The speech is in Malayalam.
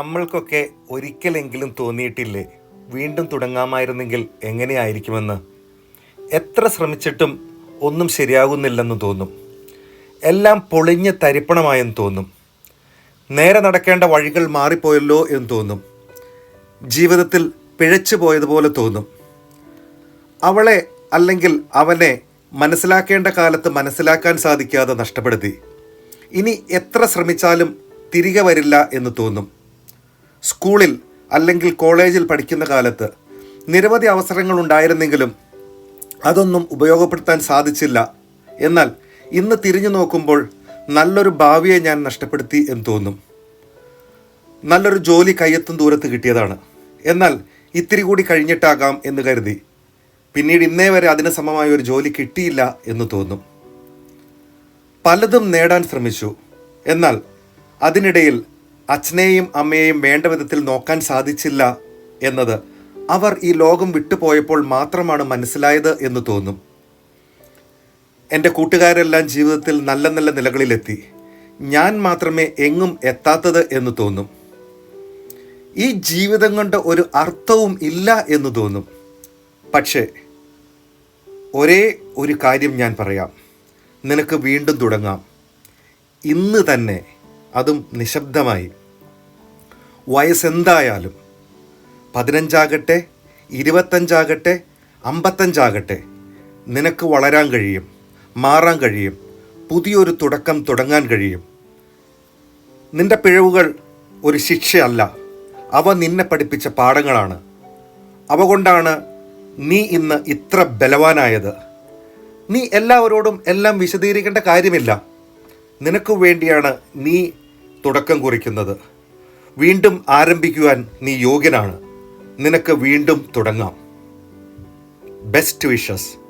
നമ്മൾക്കൊക്കെ ഒരിക്കലെങ്കിലും തോന്നിയിട്ടില്ലേ? വീണ്ടും തുടങ്ങാമായിരുന്നെങ്കിൽ എങ്ങനെയായിരിക്കുമെന്ന്? എത്ര ശ്രമിച്ചിട്ടും ഒന്നും ശരിയാകുന്നില്ലെന്ന് തോന്നും. എല്ലാം പൊളിഞ്ഞ് തരിപ്പണമായെന്ന് തോന്നും. നേരെ നടക്കേണ്ട വഴികൾ മാറിപ്പോയല്ലോ എന്ന് തോന്നും. ജീവിതത്തിൽ പിഴച്ചു പോയതുപോലെ തോന്നും. അവളെ അല്ലെങ്കിൽ അവനെ മനസ്സിലാക്കേണ്ട കാലത്ത് മനസ്സിലാക്കാൻ സാധിക്കാതെ നഷ്ടപ്പെടുത്തി. ഇനി എത്ര ശ്രമിച്ചാലും തിരികെ വരില്ല എന്ന് തോന്നും. സ്കൂളിൽ അല്ലെങ്കിൽ കോളേജിൽ പഠിക്കുന്ന കാലത്ത് നിരവധി അവസരങ്ങൾ ഉണ്ടായിരുന്നെങ്കിലും അതൊന്നും ഉപയോഗപ്പെടുത്താൻ സാധിച്ചില്ല. എന്നാൽ ഇന്ന് തിരിഞ്ഞു നോക്കുമ്പോൾ നല്ലൊരു ഭാവിയെ ഞാൻ നഷ്ടപ്പെടുത്തി എന്ന് തോന്നും. നല്ലൊരു ജോലി കയ്യെത്തും ദൂരത്ത് കിട്ടിയതാണ്. എന്നാൽ ഇത്തിരി കൂടി കഴിഞ്ഞിട്ടാകാം എന്ന് കരുതി. പിന്നീട് ഇന്നേ വരെ അതിന് സമമായ ഒരു ജോലി കിട്ടിയില്ല എന്ന് തോന്നും. പലതും നേടാൻ ശ്രമിച്ചു. എന്നാൽ അതിനിടയിൽ അച്ഛനെയും അമ്മയെയും വേണ്ട വിധത്തിൽ നോക്കാൻ സാധിച്ചില്ല എന്നത് അവർ ഈ ലോകം വിട്ടുപോയപ്പോൾ മാത്രമാണ് മനസ്സിലായത് എന്ന് തോന്നും. എന്റെ കൂട്ടുകാരെല്ലാം ജീവിതത്തിൽ നല്ല നല്ല നിലകളിലെത്തി. ഞാൻ മാത്രമേ എങ്ങും എത്താത്തത് എന്ന് തോന്നും. ഈ ജീവിതം കൊണ്ട് ഒരു അർത്ഥവും ഇല്ല എന്ന് തോന്നും. പക്ഷേ ഒരേ ഒരു കാര്യം ഞാൻ പറയാം. നിനക്ക് വീണ്ടും തുടങ്ങാം. ഇന്ന് തന്നെ അതും നിശബ്ദമായി. വയസ്സെന്തായാലും പതിനഞ്ചാകട്ടെ ഇരുപത്തഞ്ചാകട്ടെ അമ്പത്തഞ്ചാകട്ടെ നിനക്ക് വളരാൻ കഴിയും മാറാൻ കഴിയും പുതിയൊരു തുടക്കം തുടങ്ങാൻ കഴിയും. നിന്റെ പിഴവുകൾ ഒരു ശിക്ഷയല്ല അവ നിന്നെ പഠിപ്പിച്ച പാഠങ്ങളാണ്. അവ കൊണ്ടാണ് നീ ഇന്ന് ഇത്ര ബലവാനായത്. നീ എല്ലാവരോടും എല്ലാം വിശദീകരിക്കേണ്ട കാര്യമില്ല. നിനക്ക് വേണ്ടിയാണ് നീ തുടക്കം കുറിക്കുന്നത്. വീണ്ടും ആരംഭിക്കുവാൻ നീ യോഗ്യനാണ്. നിനക്ക് വീണ്ടും തുടങ്ങാം. Best wishes